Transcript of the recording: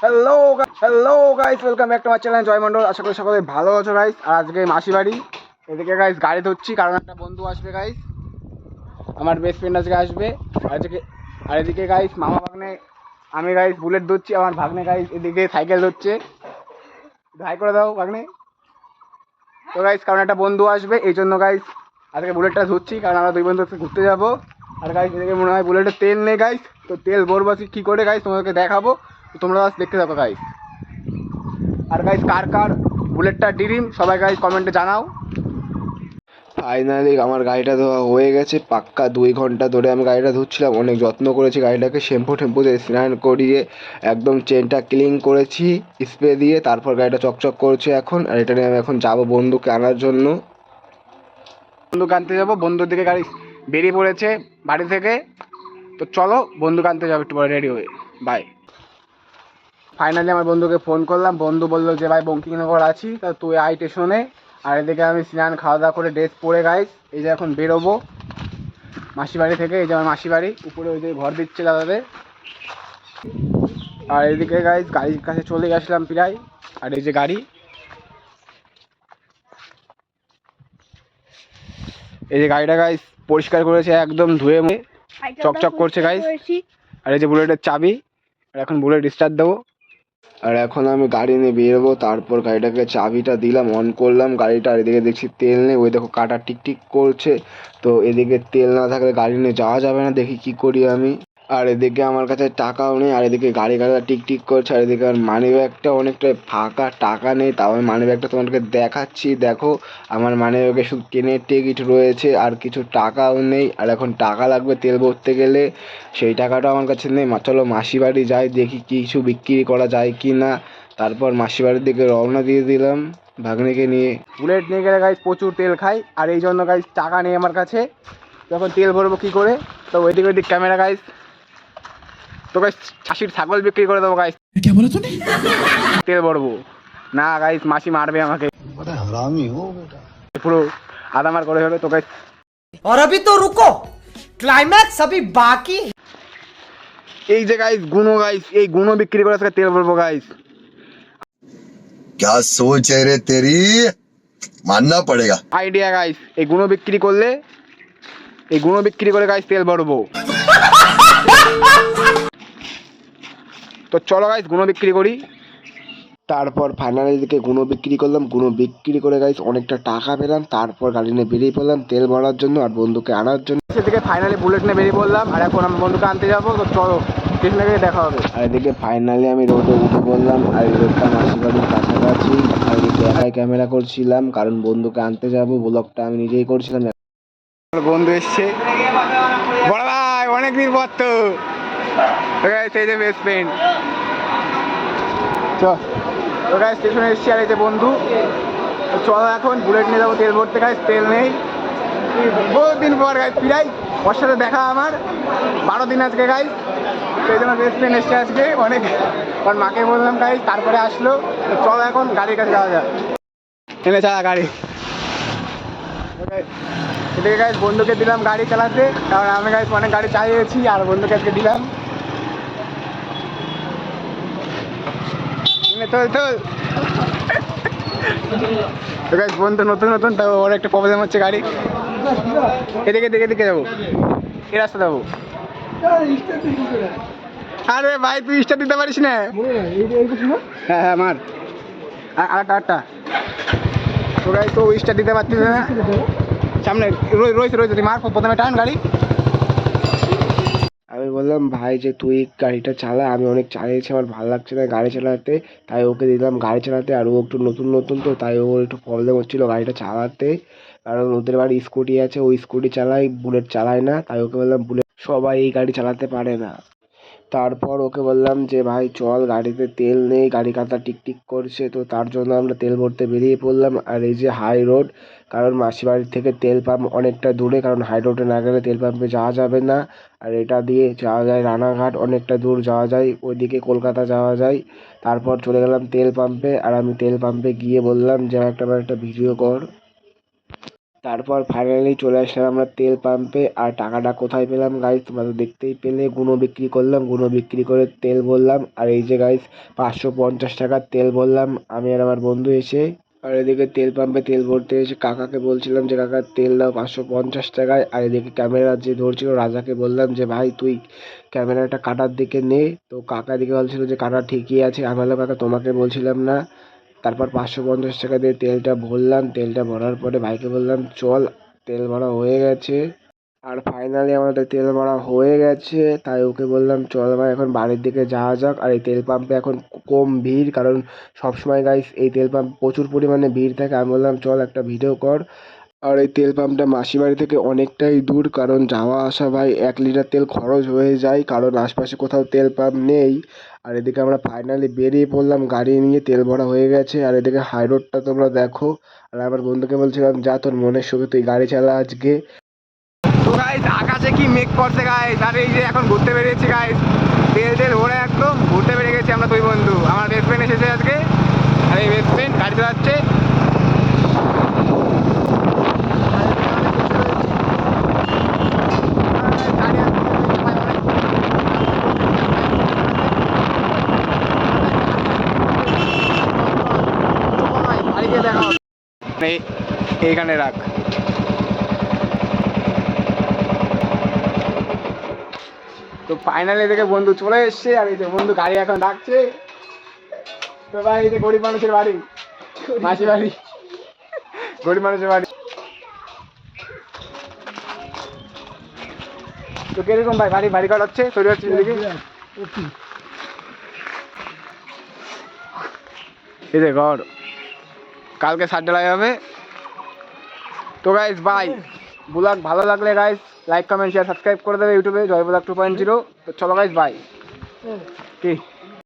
Hello hello guys welcome back to my channel Joy Mondal আশা করি সকলে ভালো আছো গাইস আর আজকে মাসি বাড়ি, এদিকে গাইস গাড়ি ধরছি, কারণ একটা বন্ধু আসবে গাইস আমার বেস্ট ফ্রেন্ড আজকে আসবে। আজকে আর এদিকে গাইস মামা ভাগ্নে, আমি গাইস বুলেট ধরছি, আমার ভাগ্নে গাইস এদিকে সাইকেল ধরছে। হাই করে দাও ভাগ্নে। তো গাইস কারণ একটা বন্ধু আসবে, এই জন্য গাইস আজকে বুলেটটা ধরছি, কারণ আমরা দুই বন্ধু ঘুরতে যাব। আর গাইস এদিকে মনে হয় বুলেটের তেল নেই গাইস তো তেল ভরবো কী করে গাইস তোমাদেরকে দেখাবো। তো তোমরা আজ দেখতে থাকো গাইস আর গাইস কার কার বুলেটটা ডিরিম সবাই গাইস কমেন্টে জানাও। ফাইনালি আমার গাড়িটা ধোয়া হয়ে গেছে। পাক্কা দুই ঘণ্টা ধরে আমি গাড়িটা ধুচ্ছিলাম। অনেক যত্ন করেছি গাড়িটাকে। শ্যাম্পু টেম্পু দিয়ে স্নান করিয়ে একদম চেনটা ক্লিন করেছি স্প্রে দিয়ে তারপর গাড়িটা চকচক করছে এখন। আর এটা নিয়ে আমি এখন যাব বন্ধুকে আনার জন্য। বন্ধুকে আনতে যাব। বন্ধুর দিকে গাড়ি বেরিয়ে পড়েছে বাড়ি থেকে। তো চলো বন্ধুকে আনতে যাব একটু পরে রেডি হয়ে। বাই ফাইনালি আমার বন্ধুকে ফোন করলাম। বন্ধু বলল যে ভাই বঙ্কিনগর আছি তা তুই আই স্টেশনে। আর এদিকে আমি স্নান খাওয়া দাওয়া করে ড্রেস পরে গাইস এই যে এখন বেরোবো। মাসি বাড়ি থেকে এই যে আমার মাসি বাড়ি উপরে ওই যে ঘর দিচ্ছে দাদাদের। আর এদিকে গাইস গাড়ির কাছে চলে গেছিলাম প্রায় আর এই যে গাড়ি। এই যে গাড়িটা গাইস পরিষ্কার করেছে একদম ধুয়ে। চকচক করছে গাইস আর এই যে বুলেটের চাবি আর এখন বুলেট স্টার্ট দেবো। আর এখন আমি গাড়ি নিয়ে বেরোবো, তারপর গাড়িটাকে চাবিটা দিলাম অন করলাম, গাড়িটা আর এদিকে দেখছি তেল নেই, ওই দেখো কাটা টিকটিক করছে, তো এদিকে তেল না থাকলে গাড়ি নিয়ে যাওয়া যাবে না, দেখি কি করি আমি। আর এদিকে আমার কাছে টাকাও নেই, আর এদিকে গাড়ি গাড়ি টিকটিক করছে, আর এদিকে আমার মানি ব্যাগটা অনেকটা ফাঁকা, টাকা নেই, তাও আমি মানি ব্যাগটা তোমাদেরকে দেখাচ্ছি। দেখো, আমার মানি ব্যাগে শুধু ট্রেনের টিকিট রয়েছে, আর কিছু টাকাও নেই, আর এখন টাকা লাগবে তেল ভরতে গেলে, সেই টাকাটা আমার কাছে নেই। চলো মাসি বাড়ি যাই, দেখি কিছু বিক্রি করা যায় কি না তারপর মাসি বাড়ির দিকে রওনা দিয়ে দিলাম, ভাগ্নিকে নিয়ে। বুলেট নিয়ে গেলে গাইস প্রচুর তেল খাই, আর এই জন্য গাইস টাকা নেই আমার কাছে। যখন তেল ভরবো কী করে? তো ওইদিক ওইদিক ক্যামেরা গাইস তো গাইস চাষির ছাগল বিক্রি করে দেবো গাইস তেল ভরবো না গাইস মাসি মারবে আমাকে পুরো আদামার করে হবে তো গাইস और अभी तो रुको क्लाइमैक्स अभी बाकी है এই যে গাইস গুনো গাইস এই গুনো বিক্রি করে আজকে তেল ভরবো গাইস क्या सोच है रे तेरी मानना पड़ेगा আইডিয়া গাইস এই গুঁড়ো বিক্রি করলে এই গুঁড়ো বিক্রি করে গাইস তেল ভরবো তো চলো গাইস গুঁড়ো বিক্রি করি। তারপর ফাইনালি দিকে গুঁড়ো বিক্রি করলাম গুঁড়ো বিক্রি করে গাইস অনেকটা টাকা পেলাম তারপর গাড়ি নিয়ে বেরিয়ে পড়লাম তেল ভরার জন্য আর বন্ধুকে আনার জন্য। সেদিকে ফাইনালি বুলেট নিয়ে বেরিয়ে পড়লাম আর এখন আমি বন্ধুকে আনতে যাব তো চলো দেখা হবে। আর এদিকে ফাইনালি আমি রোডে উঠে পড়লাম আর এই রোডটা মাসি বাড়ির কাছাকাছি আর এদিকে একাই ক্যামেরা করছিলাম কারণ বন্ধুকে আনতে যাব ব্লগটা আমি নিজেই করছিলাম। বন্ধু এসছে। বড় ভাই অনেকদিন পর তো। এই যে বেস্ট ফ্রেন্ড গাইস স্টেশনে এসছি আর যে বন্ধু। চলো এখন বুলেট নিয়ে যাব, তেল ভরতে গাইস তেল নেই। বহুত দিন পর গাইস প্রায় ওর সাথে দেখা আমার। বারো দিন আজকে গাইস সেই জন্য বেস্ট ফ্রেন্ড এসছে আজকে, অনেক। কারণ মাকে বললাম গাইস তারপরে আসলো। চলো এখন, গাড়ির কাছে যাওয়া যাক। এনে চালা গাড়ি। এদিকে গাইস বন্ধুকে দিলাম গাড়ি চালাতে। কারণ আমি গাইস অনেক গাড়ি চালিয়েছি, আর বন্ধুকে আজকে দিলাম নে, চল চল তো গাইস বন্ধু, নতুন নতুন তো ওর একটা প্রবলেম হচ্ছে গাড়ি। এদিকে এদিকে এদিকে যাব। এই রাস্তা যাব। আরে ভাই, তুই স্টার দিতে পারিস না। হ্যাঁ হ্যাঁ মার। আর আরেকটা আরেকটা। তো গাইস তো স্টার দিতে পারছিস না। সামনে রয়ে- রয়েছে রয়েছে তুই মার, প্রথমে টান গাড়ি। আমি বললাম, ভাই, যে তুই গাড়িটা চালা, আমি অনেক চালিয়েছি, আমার ভালো লাগছে না গাড়ি চালাতে। তাই ওকে দিলাম গাড়ি চালাতে, আর ও একটু নতুন নতুন তো, তাই ওর একটু প্রবলেম হচ্ছিল গাড়িটা চালাতে। কারণ ওদের বাড়ি স্কুটি আছে, ওই স্কুটি চালায় বুলেট চালায় না, তাই ওকে বললাম বুলেট সবাই এই গাড়ি চালাতে পারে না। তারপর ওকে বললাম যে, ভাই, চল, গাড়িতে তেল নেই, গাড়ি কাঁটা টিকটিক করছে, তো তার জন্য আমরা তেল ভরতে বেরিয়ে পড়লাম। আর এই যে হাই রোড কারণ মাসি বাড়ির থেকে তেল পাম্প অনেকটা দূরে, কারণ হাই রোডে না গেলে তেল পাম্পে যাওয়া যাবে না। আর এটা দিয়ে যাওয়া যায় রানাঘাট, অনেকটা দূর যাওয়া যায়, ওইদিকে কলকাতা যাওয়া যায়। তারপর চলে গেলাম তেল পাম্পে আর আমি তেল পাম্পে গিয়ে বললাম যে একটা আমার একটা ভিডিও কর। তারপর ফাইনালি চলে আসলাম আমরা তেল পাম্পে আর টাকাটা কোথায় পেলাম গাইস তোমরা তো দেখতেই পেলে গুঁড়ো বিক্রি করলাম গুঁড়ো বিক্রি করে তেল বললাম আর এই যে গাইস পাঁচশো পঞ্চাশ টাকার তেল বললাম আমি আর আমার বন্ধু এসে, আর এদিকে তেল পাম্পে তেল ভরতে এসে কাকাকে বলছিলাম যে, কাকা, তেল দাও পাঁচশো পঞ্চাশ টাকায়। আর এদিকে ক্যামেরা যে ধরছিল, রাজাকে বললাম যে, ভাই, তুই ক্যামেরাটা কাটার দিকে নে। তো কাকা দিকে বলছিল যে কাটা ঠিকই আছে। আমি কাকা, তোমাকে বলছিলাম না। তারপর পাঁচশো পঞ্চাশ টাকা দিয়ে তেলটা ভরলাম, তেলটা ভরার পরে ভাইকে বললাম, চল, তেল ভরা হয়ে গেছে। আর ফাইনালি আমাদের তেল ভরা হয়ে গেছে, তাই ওকে বললাম, চল ভাই, এখন বাড়ির দিকে যাওয়া যাক। আর এই তেল পাম্পে এখন কম ভিড়, কারণ সবসময় গাইস এই তেল পাম্প প্রচুর পরিমাণে ভিড় থাকে। আমি বললাম, চল একটা ভিডিও কর। আর এই তেল পাম্পটা মাসিবাড়ি থেকে অনেকটাই দূর, কারণ যাওয়া আসা ভাই এক লিটার তেল খরচ হয়ে যায়, কারণ আশপাশে কোথাও তেল পাম্প নেই। আর এদিকে আমরা ফাইনালি বেরিয়ে পড়লাম, গাড়ি নিয়ে তেল ভরা হয়ে গেছে, আর এদিকে হাই রোডটা তোমরা দেখো। আর আমার বন্ধুকে বলছিলাম, যা তোর মনের সুখে তুই গাড়ি চালা আজকে। তো আকাশে কি মেঘ করছে গাইস আর এই যে এখন ঘুরতে বেরিয়েছি গাইস তেল তেল ভরে একদম ঘুরতে বেরিয়ে গেছি আমরা তুই বন্ধু। আমার বেস্ট ফ্রেন্ড এসেছে আজকে। আর এই বেস্ট ফ্রেন্ড গাড়ি চালাচ্ছে। এই এইখানে রাখ। তো ফাইনালি দেখে বন্ধু চলে এসছে, আর এই যে বন্ধু গাড়ি এখন ডাকছে তো ভাই, এই যে গরিব মানুষের বাড়ি মাসি বাড়ি, গরিব মানুষের বাড়ি। তো কীরকম ভাই, বাড়ি বাড়ি কাটাচ্ছে তৈরি হচ্ছে এদিকে? এই যে ঘর। কালকে সাত ঢালাই হবে। তো গাইস বাই ব্লগ ভালো লাগলে guys like comment share subscribe করে দেবে ইউটিউবে Joy blog two point zero তো চলো গাইস বাই কি?